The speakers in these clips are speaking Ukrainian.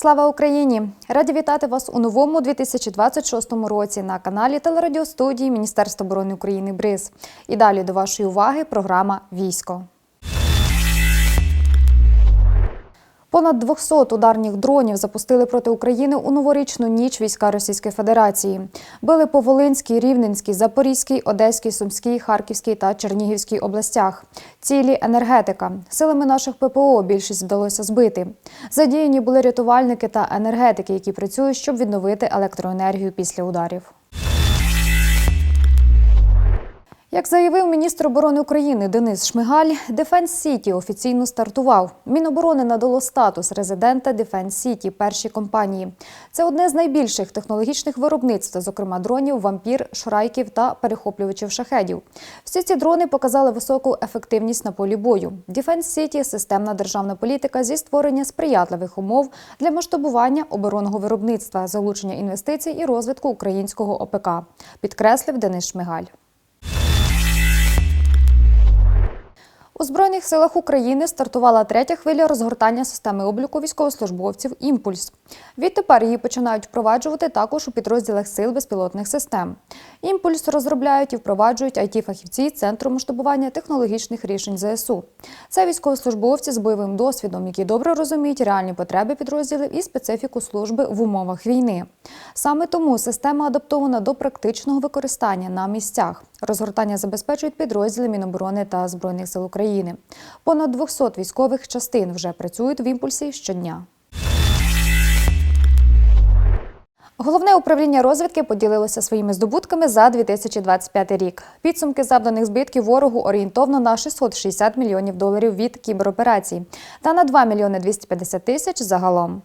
Слава Україні! Раді вітати вас у новому 2026 році на каналі телерадіостудії Міністерства оборони України БРИЗ. І далі до вашої уваги програма Військо. Понад 200 ударних дронів запустили проти України у новорічну ніч війська Російської Федерації. Били по Волинській, Рівненській, Запорізькій, Одеській, Сумській, Харківській та Чернігівській областях. Цілі енергетика. Силами наших ППО більшість вдалося збити. Задіяні були рятувальники та енергетики, які працюють, щоб відновити електроенергію після ударів. Як заявив міністр оборони України Денис Шмигаль, Дефенс Сіті офіційно стартував. Міноборони надало статус резидента Дефенс Сіті першій компанії. Це одне з найбільших технологічних виробництв, зокрема дронів, вампір, шрайків та перехоплювачів шахедів. Всі ці дрони показали високу ефективність на полі бою. Дефенс Сіті системна державна політика зі створення сприятливих умов для масштабування оборонного виробництва, залучення інвестицій і розвитку українського ОПК, підкреслив Денис Шмигаль. У Збройних силах України стартувала третя хвиля розгортання системи обліку військовослужбовців Імпульс. Відтепер її починають впроваджувати також у підрозділах сил безпілотних систем. Імпульс розробляють і впроваджують it фахівці Центру масштабування технологічних рішень ЗСУ. Це військовослужбовці з бойовим досвідом, які добре розуміють реальні потреби підрозділів і специфіку служби в умовах війни. Саме тому система адаптована до практичного використання на місцях. Розгортання забезпечують підрозділи Міноборони та Збройних сил України. Понад 200 військових частин вже працюють в імпульсі щодня. Головне управління розвідки поділилося своїми здобутками за 2025 рік. Підсумки завданих збитків ворогу орієнтовно на 660 мільйонів доларів від кібероперацій та на 2 мільйони 250 тисяч загалом.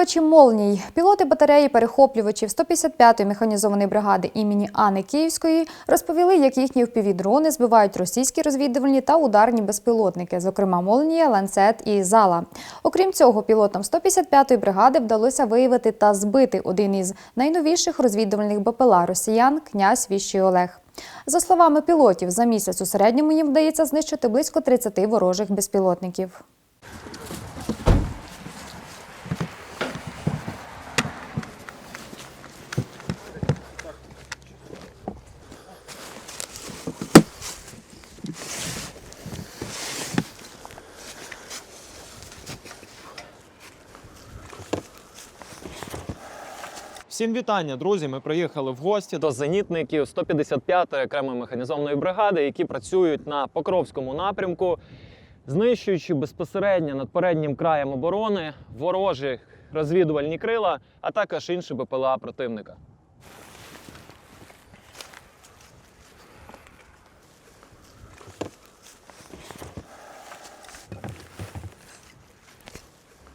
Підкорювачі молній, пілоти батареї перехоплювачів 155-ї механізованої бригади імені Ани Київської розповіли, як їхні впівдрони збивають російські розвідувальні та ударні безпілотники, зокрема Молнія, Ланцет і Зала. Окрім цього, пілотам 155-ї бригади вдалося виявити та збити один із найновіших розвідувальних БПЛА росіян князь Віщий Олег. За словами пілотів, за місяць у середньому їм вдається знищити близько 30 ворожих безпілотників. Всім вітання, друзі! Ми приїхали в гості до зенітників 155-ї окремої механізованої бригади, які працюють на Покровському напрямку, знищуючи безпосередньо над переднім краєм оборони ворожі розвідувальні крила, а також інші БПЛА противника.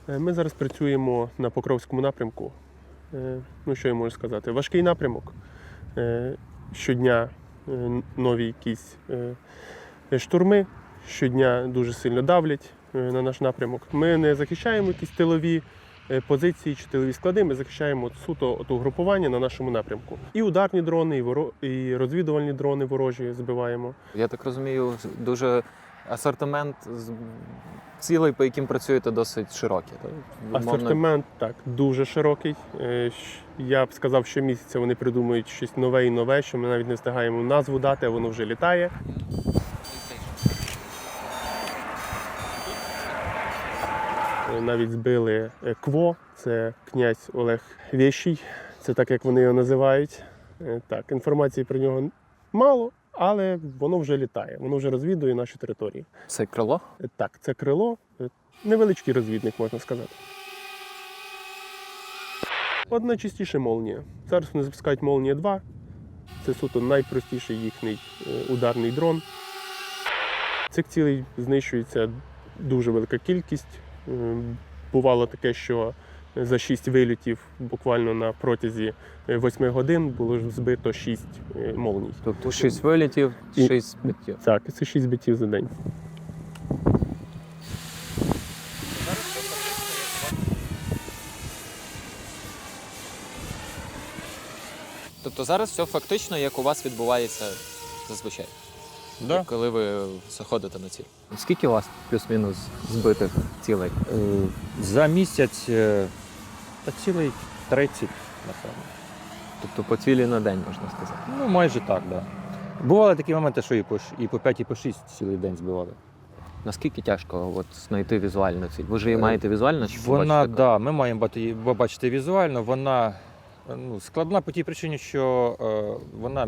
Е, Ми зараз працюємо на Покровському напрямку. Е, Ну, що я можу сказати? Важкий напрямок. Е, Щодня е, нові якісь штурми, щодня дуже сильно давлять на наш напрямок. Ми не захищаємо якісь тилові позиції чи тилові склади. Ми захищаємо суто от угрупування на нашому напрямку. І ударні дрони, і, і розвідувальні дрони ворожі збиваємо. Я так розумію, дуже асортимент цілей, по яким працюєте, досить широкий. так? Асортимент так дуже широкий. Е, Я б сказав, що місяця вони придумують щось нове і нове, що ми навіть не встигаємо назву дати, а воно вже літає. Е, Навіть збили е, КВО, це князь Олег Вєщий, це так як вони його називають. Так, інформації про нього мало, але воно вже літає, воно вже розвідує наші території. Це крило? Так, це крило, невеличкий розвідник, можна сказати. От найчастіше молнія. Зараз вони запускають молнія 2. Це суто найпростіший їхній е, ударний дрон. Цих цілей знищується дуже велика кількість. Е, Бувало таке, що за 6 вильотів буквально на протязі 8 годин було ж збито 6 молній. Тобто 6 вилітів, І- 6 збиттів. Так, це 6 битів за день. Тобто зараз все фактично, як у вас відбувається зазвичай, Да. коли ви заходите на ціль. Скільки у вас плюс-мінус збитих цілей? Е, За місяць е, та цілий 30, напевно. Тобто по цілі на день, можна сказати. Ну, майже так, так. Да. Бували такі моменти, що і по, і по 5, і по 6 цілий день збивали. Наскільки тяжко от, знайти візуальну ціль? Ви ж її Е, маєте візуально чи Вона, побачите? да, ми маємо бати- її побачити візуально, вона е, ну, складна по тій причині, що е, вона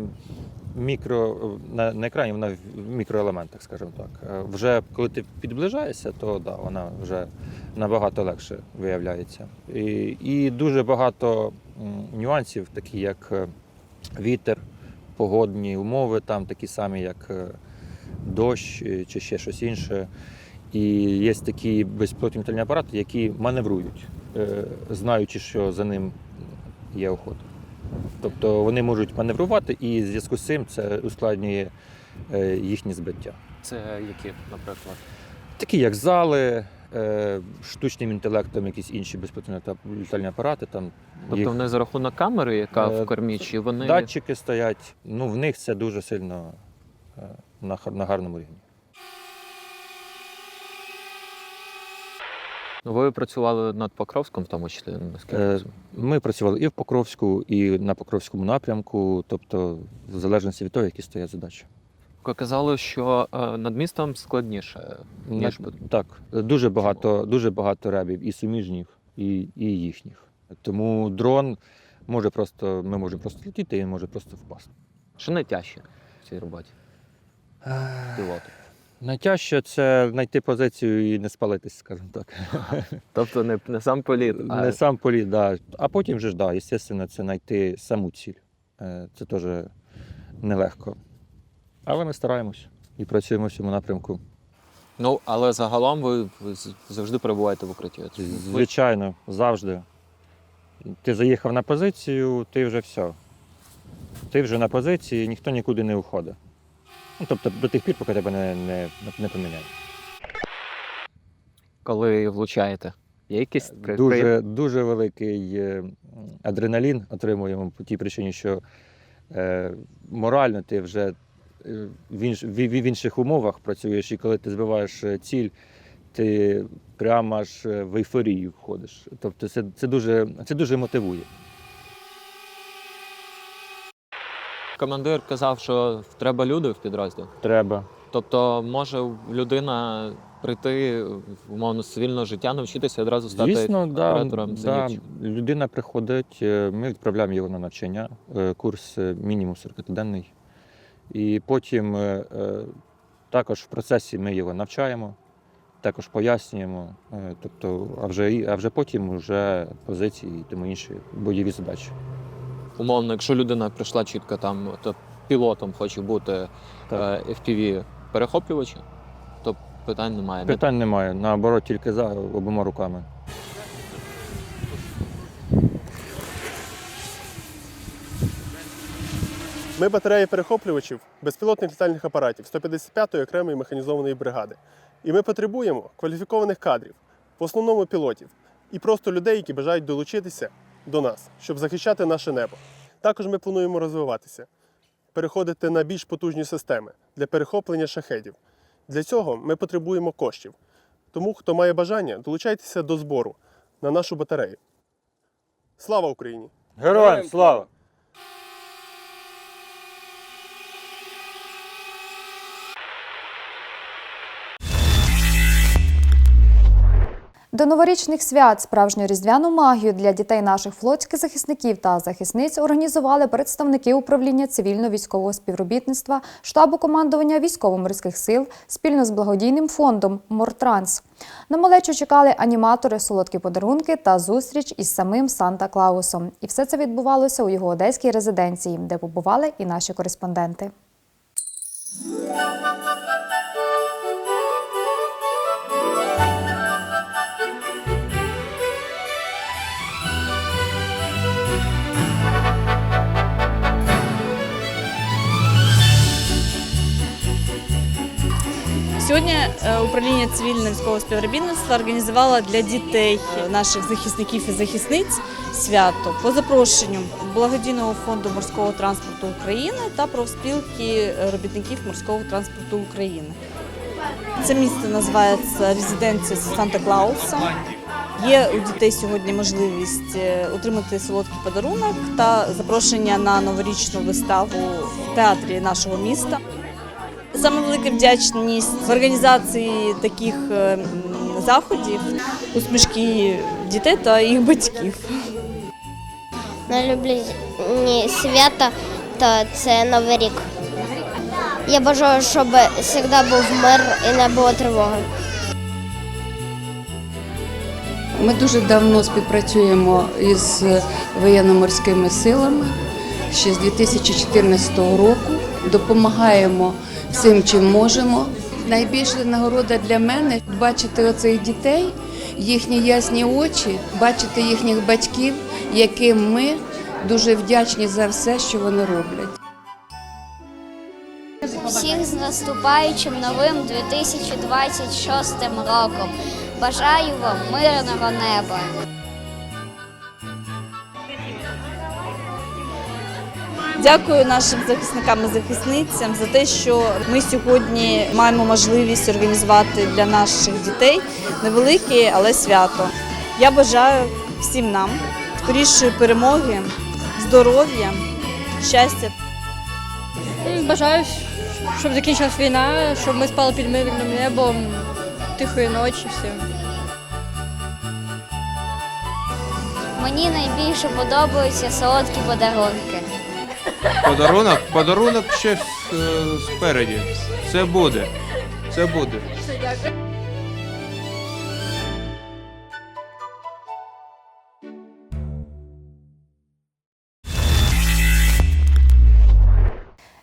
мікро, на, на екрані вона в мікроелементах, скажімо так. Е, вже коли ти підближаєшся, то да, вона вже набагато легше виявляється. І, і дуже багато нюансів, такі як е, вітер, погодні умови, там такі самі, як е, дощ чи ще щось інше. І є такі безпілотні апарати, які маневрують, знаючи, що за ним є охота. Тобто вони можуть маневрувати, і в зв'язку з цим це ускладнює е, їхнє збиття. Це які, наприклад? Такі як зали, е, штучним інтелектом, якісь інші безпілотні літальні апарати. Там Тобто їх вони за рахунок камери, яка Е, в кормі, чи вони датчики стоять. Ну, в них це дуже сильно на гарному рівні. Ви працювали над Покровськом, в тому числі, наскільки я Е. Ми працювали і в Покровську, і на Покровському напрямку, тобто в залежності від того, які стоять задачі. Ви казали, що е, над містом складніше, ніж Так, дуже багато, дуже багато ребів і суміжніх, і, і їхніх. Тому дрон може просто, ми можемо просто летіти, і він може просто впасти. що найтяжче в цій роботі пілоту. Найтяжче це знайти позицію і не спалитись, скажімо так. Тобто не, не сам політ, а Не сам політ, да. а потім вже ж, да, звісно, це знайти саму ціль. Е, Це теж нелегко. Але ми стараємось і працюємо в цьому напрямку. ну але загалом ви завжди перебуваєте в укритті. Звичайно, завжди. Ти заїхав на позицію, ти вже все. Ти вже на позиції, ніхто нікуди не уходить. Ну, тобто до тих пір, поки тебе не, не, не поміняють. коли влучаєте. Є якісь при- при- Дуже, дуже великий е, адреналін отримуємо по тій причині, що е, морально ти вже е, в, інш, в, в інших умовах працюєш, і коли ти збиваєш е, ціль, ти прямо аж е, в ейфорію входиш. Тобто це, це, дуже, це дуже мотивує. Командир казав, що треба люди в підрозділ. Треба. Тобто може людина прийти в умовно цивільного життя, навчитися одразу стати Звісно, оператором да, зенітчиком. людина приходить, е, ми відправляємо його на навчання, е, курс е, мінімум 40-денний. І потім також в процесі ми його навчаємо, також пояснюємо. Тобто, а вже, а вже потім вже позиції і тому інші бойові задачі. Умовно, якщо людина прийшла чітко там, то пілотом хоче бути Так. е, FPV перехоплювачем, то питань немає. Не Питань немає, наоборот, тільки за обома руками. Ми батарея перехоплювачів безпілотних літальних апаратів 155-ї окремої механізованої бригади. І ми потребуємо кваліфікованих кадрів, в основному пілотів. і просто людей, які бажають долучитися до нас, щоб захищати наше небо. Також ми плануємо розвиватися, переходити на більш потужні системи для перехоплення шахедів. Для цього ми потребуємо коштів. Тому, хто має бажання, долучайтеся до збору на нашу батарею. Слава Україні! Героям слава! До новорічних свят справжню різдвяну магію для дітей наших флотських захисників та захисниць організували представники управління цивільно-військового співробітництва штабу командування військово-морських сил спільно з благодійним фондом Мортранс. На малечу чекали аніматори, солодкі подарунки та зустріч із самим Санта Клаусом. І все це відбувалося у його одеській резиденції, де побували і наші кореспонденти. Сьогодні е, управління цивільного військового співробітництва організувало для дітей наших захисників і захисниць свято по запрошенню благодійного фонду морського транспорту України та профспілки робітників морського транспорту України. Це місце називається резиденція Санта Клауса. Є у дітей сьогодні можливість е, отримати солодкий подарунок та запрошення на новорічну виставу в театрі нашого міста. Саме велика вдячність в організації таких е, заходів усмішки дітей та їх батьків. Найулюблені свята то це Новий рік. Я бажаю, щоб завжди був мир і не було тривоги. Ми дуже давно співпрацюємо із воєнно-морськими силами ще з 2014 року. Допомагаємо всім, чим можемо. Найбільша нагорода для мене бачити оцих дітей, їхні ясні очі, бачити їхніх батьків, яким ми дуже вдячні за все, що вони роблять. Всіх з наступаючим новим 2026 роком. Бажаю вам мирного неба. Дякую нашим захисникам і захисницям за те, що ми сьогодні маємо можливість організувати для наших дітей невелике, але свято. Я бажаю всім нам скорішої перемоги, здоров'я, щастя Бажаю, щоб закінчилась війна, щоб ми спали під мирним небом, тихої ночі всім. Мені найбільше подобаються солодкі подарунки. Подарунок? Подарунок ще е, спереді. Це буде. Це буде.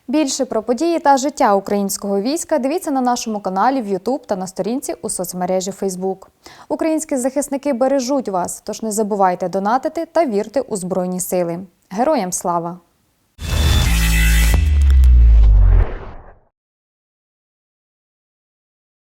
Більше про події та життя українського війська дивіться на нашому каналі в YouTube та на сторінці у соцмережі Facebook. Українські захисники бережуть вас, тож не забувайте донатити та вірте у Збройні Сили. Героям слава!